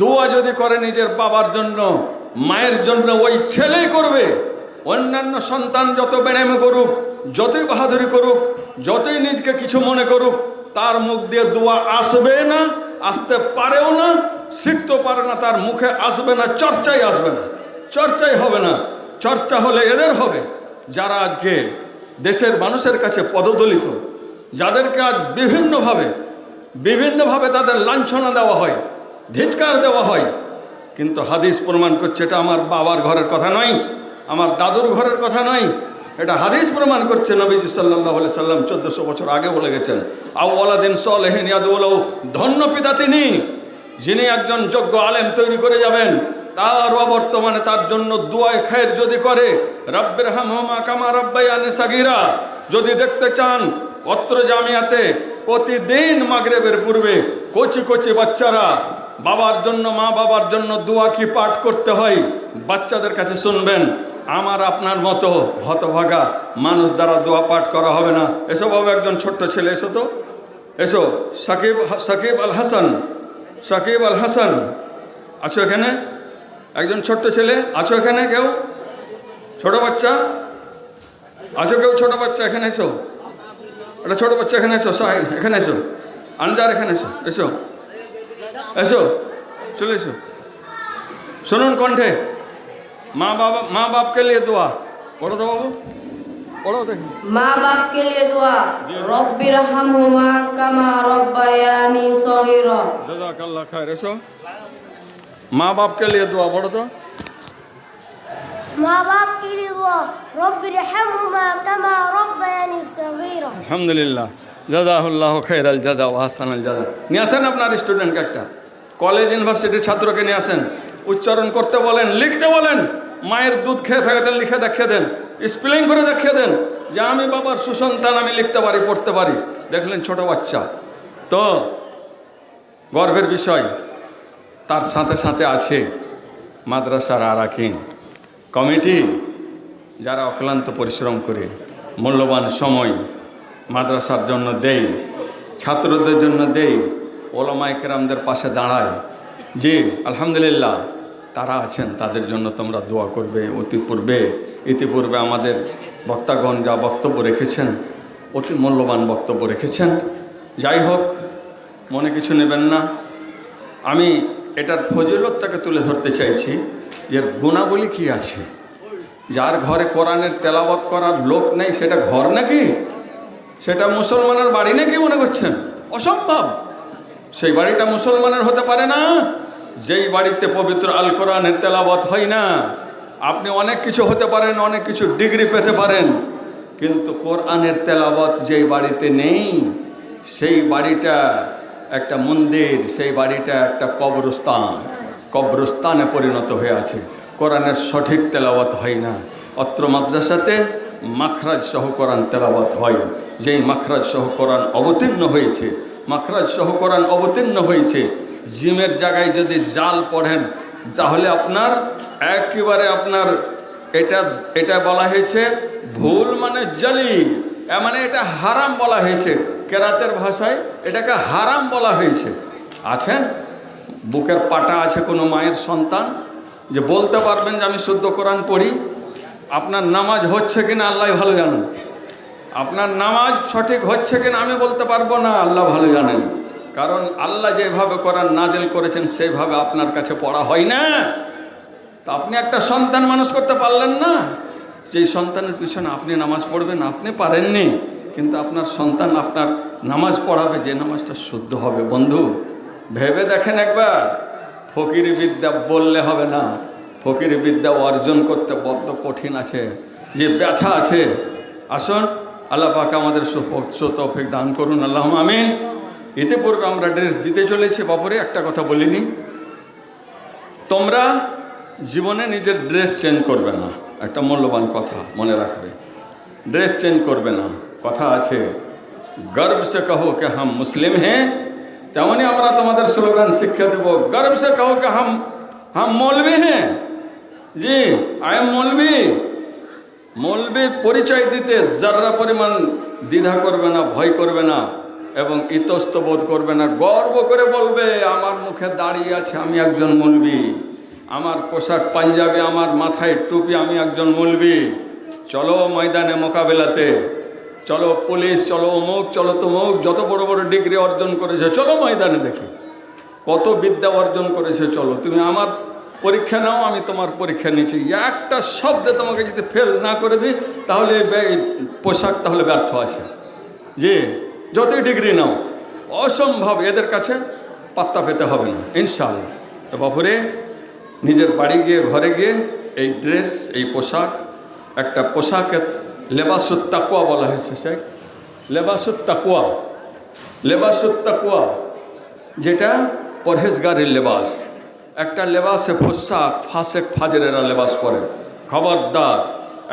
দোয়া যদি করে নিজের বাবার জন্য, মায়ের জন্য ওই ছেলেই করবে। অন্যান্য সন্তান যত বেড়ামে করুক, যতই বাহাদুরি করুক, যতই নিজকে কিছু মনে করুক, তার মুখ দিয়ে দোয়া আসবে না, আসতে পারেও না শিখতে পারে না, তার মুখে আসবে না, চর্চাই আসবে না। চর্চাই হবে না। চর্চা হলে এদের হবে, যারা আজকে দেশের মানুষের কাছে পদদলিত, যাদেরকে আজ বিভিন্নভাবে বিভিন্নভাবে তাদের লাঞ্ছনা দেওয়া হয় ধিৎকার দেওয়া হয়। কিন্তু হাদিস প্রমাণ করছে এটা আমার বাবার ঘরের কথা নয়, আমার দাদুর ঘরের কথা নয়। এটা হাদিস প্রমাণ করছে নবীজি সাল্লাহ সাল্লাম চোদ্দশো বছর আগে বলে গেছেন আউ্লাদিন সলেহিন ইয়াদুল্লাহ ধন্য পিতা তিনি, যিনি একজন যোগ্য আলেম তৈরি করে যাবেন, তার অবর্তমানে তার জন্য দুয়ায় খায়ের যদি করে রব্বের হামা কামা রব্বাই রব্বাইয়ানে সাগিরা। যদি দেখতে চান অত্র জামিয়াতে প্রতিদিন মাগরেবের পূর্বে কচি কচি বাচ্চারা বাবার জন্য, মা বাবার জন্য দোয়া কি পাঠ করতে হয়, বাচ্চাদের কাছে শুনবেন। আমার আপনার মতো হতভাগা মানুষ দ্বারা দোয়া পাঠ করা হবে না। এসব হবে একজন ছোট্ট ছেলে, এসো তো। এসো, সাকিব সাকিব আল হাসান, সাকিব আল হাসান। আছো এখানে? একজন ছোট্ট ছেলে, আছো এখানে কেউ? ছোট বাচ্চা? আছো কেউ ছোট বাচ্চা? এখানে এসো। একটা ছোট বাচ্চা এখানে এসো এখানে এসো। আনজার এখানে এসো এসো। এসো চলে এসো। শুনুন কণ্ঠে মা বাবা মা বাপকে লিয়ে দোয়া। পড়ো তো বাবু পড়ো দেখি। মা বাপকে লিয়ে দোয়া। রব্বি রাহমহুমা কামা রব্বায়ানি সগীরা। জাযাকাল্লাহ খায়র এসো। মা বাপকে লিয়ে দোয়া পড়ো তো। মা বাপকে লিখব? রব্বির হামহুমা জাদা রব্বায়ানি সাগীরা। আল জাজা নিয়ে আসেন আপনার স্টুডেন্টকে একটা কলেজ ইউনিভার্সিটির ছাত্রকে নিয়ে আসেন। উচ্চারণ করতে বলেন, লিখতে বলেন, মায়ের দুধ খেয়ে থাকতে লিখে দেখিয়ে দেন স্পেলিং করে দেখিয়ে দেন, যে আমি বাবার সুসন্তান, আমি লিখতে পারি, পড়তে পারি। দেখলেন ছোট বাচ্চা। তো, গর্বের বিষয়, তার সাথে সাথে আছে মাদ্রাসার আরাকিন। কমিটি যারা অক্লান্ত পরিশ্রম করে মূল্যবান সময় মাদ্রাসার জন্য দেই ছাত্রদের জন্য দেই ওলামাই কেরামদের পাশে দাঁড়ায়, যে আলহামদুলিল্লাহ তারা আছেন, তাদের জন্য তোমরা দোয়া করবে। অতি পূর্বে, ইতিপূর্বে আমাদের বক্তাগণ যা বক্তব্য রেখেছেন, অতি মূল্যবান বক্তব্য রেখেছেন। যাই হোক, মনে কিছু নেবেন না। আমি এটার ফজিলতটাকে তুলে ধরতে চাইছি। এর গুণাবলী কি আছে? যার ঘরে কোরআনের তেলাবত করার লোক নেই, সেটা ঘর নাকি? সেটা মুসলমানের বাড়ি নাকি মনে করছেন? অসম্ভব। সেই বাড়িটা মুসলমানের হতে পারে না। যেই বাড়িতে পবিত্র আল কোরআনের তেলাবত হয় না, আপনি অনেক কিছু হতে পারেন, অনেক কিছু ডিগ্রি পেতে পারেন, কিন্তু কোরআনের তেলাবত যেই বাড়িতে নেই, সেই বাড়িটা একটা মন্দির, সেই বাড়িটা একটা কবরস্থান। কবরস্থানে পরিণত হয়ে আছে। কোরআনের সঠিক তেলাওয়াত হয় না। অত্র মাদ্রাসাতে মাখরাজ সহ কোরআন তেলাওয়াত হয়। যেই মাখরাজ সহ কোরআন অবতীর্ণ হয়েছে, মাখরাজ সহ কোরআন অবতীর্ণ হয়েছে, জিমের জায়গায় যদি জাল পড়েন, তাহলে আপনার একেবারে আপনার এটা এটা বলা হয়েছে ভুল মানে জালি। মানে এটা হারাম বলা হয়েছে। কেরাতের ভাষায় এটাকে হারাম বলা হয়েছে। আছে? বুকের পাটা আছে কোনো মায়ের সন্তান? যে বলতে পারবেন যে আমি শুদ্ধ কোরআন পড়ি। আপনার নামাজ হচ্ছে কিনা আল্লাহ ভালো জানেন। আপনার নামাজ সঠিক হচ্ছে কিনা আমি বলতে পারব না, আল্লাহ ভালো জানেন। কারণ আল্লাহ যেভাবে কোরআন নাজেল করেছেন, সেইভাবে আপনার কাছে পড়া হয় না। তা আপনি একটা সন্তান মানুষ করতে পারলেন না। যেই সন্তানের পিছনে আপনি নামাজ পড়বেন, আপনি পারেননি। কিন্তু আপনার সন্তান আপনার নামাজ পড়াবে, যে নামাজটা শুদ্ধ হবে। বন্ধু ভেবে দেখেন একবার। ফকিরি বিদ্যা বললে হবে না। ফকিরি বিদ্যা অর্জন করতে বড্ড কঠিন আছে, যে ব্যথা আছে। আসুন, আল্লাহ পাক আমাদের সুতফিক দান করুন আল্লাহ আমিন। এতে ইতিপূর্বে আমরা ড্রেস দিতে চলেছি বাপরে একটা কথা বলিনি। তোমরা জীবনে নিজের ড্রেস চেঞ্জ করবে না। একটা মূল্যবান কথা মনে রাখবে। ড্রেস চেঞ্জ করবে না। কথা আছে, গর্ব সে কহো কে হাম মুসলিম হ্যাঁ? তেমনই আমরা তোমাদের স্লোগান শিক্ষা দেবো, গর্ব সে কহো কে হাম হাম মৌলবি হ্যাঁ? জি, আই এম মৌলবি মৌলবির পরিচয় দিতে যারা পরিমাণ দ্বিধা করবে না, ভয় করবে না এবং ইতস্ত বোধ করবে না, গর্ব করে বলবে, আমার মুখে দাঁড়িয়ে আছে আমি একজন মুলবি আমার পোশাক পাঞ্জাবি, আমার মাথায় টুপি, আমি একজন মুলবি চলো ময়দানে মোকাবেলাতে। চলো পুলিশ, চলো অমুক, চলো তমুক, যত বড় বড় ডিগ্রি অর্জন করেছে, চলো ময়দানে দেখি। কত বিদ্যা অর্জন করেছে, চলো। তুমি আমার পরীক্ষা নাও, আমি তোমার পরীক্ষা নিচ্ছি। একটা শব্দে তোমাকে যদি ফেল না করে দিই, তাহলে পোশাক তাহলে ব্যর্থ আছে যে যতই ডিগ্রি নাও। অসম্ভব, এদের কাছে পাত্তা পেতে হবে না, ইনশাআল্লাহ। তো বাপুরে নিজের বাড়ি গিয়ে, ঘরে গিয়ে, এই ড্রেস এই পোশাক, একটা পোশাকের লেবাসুত তাকুয়া বলা হয়েছে, শেখ। লেবাসুত তাকুয়া লেবাসুত তাকুয়া যেটা পরহেজগারের লেবাস। একটা লেবাসে পোশাক, ফাসেক ফাজেরেরা লেবাস পরে। খবরদার,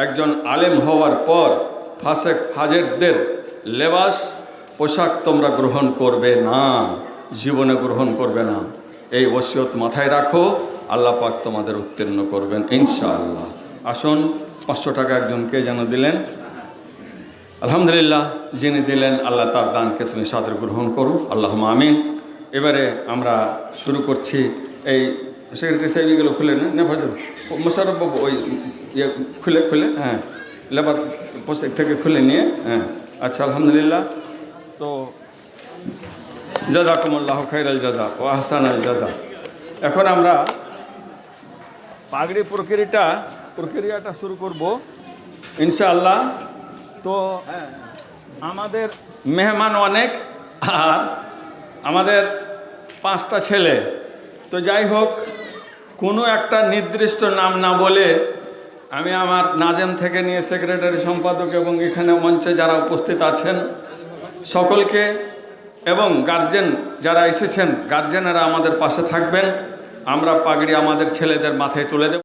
একজন আলেম হওয়ার পর ফাসেক ফাজেরদের লেবাস, পোশাক তোমরা গ্রহণ করবে না, জীবনে গ্রহণ করবে না। এই ওসিয়ত মাথায় রাখো, আল্লাহ পাক তোমাদের উত্তীর্ণ করবেন, ইনশাআল্লাহ। আসুন পাঁচশো টাকা একজনকে যেন দিলেন। আলহামদুলিল্লাহ, যিনি দিলেন, আল্লাহ তার দানকে তুমি সাদর গ্রহণ করো আল্লাহ আমিন। এবারে আমরা শুরু করছি এই সেক্রেটারি সাহেব এগুলো খুলে না মোশারফ বাবু ওই ইয়ে খুলে খুলে হ্যাঁ লেবার পোশাক থেকে খুলে নিয়ে হ্যাঁ আচ্ছা আলহামদুলিল্লাহ। তো জাজাকুমুল্লাহ খাইর আল জাজা ও আহসান আল জাজা। এখন আমরা পাগড়ি প্রক্রিয়াটা প্রক্রিয়াটা শুরু করব, ইনশাআল্লাহ। তো আমাদের মেহমান অনেক, আর আমাদের পাঁচটা ছেলে। তো যাই হোক, কোনো একটা নির্দিষ্ট নাম না বলে আমি আমার নাজেম থেকে নিয়ে সেক্রেটারি, সম্পাদক এবং এখানে মঞ্চে যারা উপস্থিত আছেন, সকলকে এবং গার্জেন যারা এসেছেন, গার্জেনেরা আমাদের পাশে থাকবেন। আমরা পাগড়ি আমাদের ছেলেদের মাথায় তুলে দেব।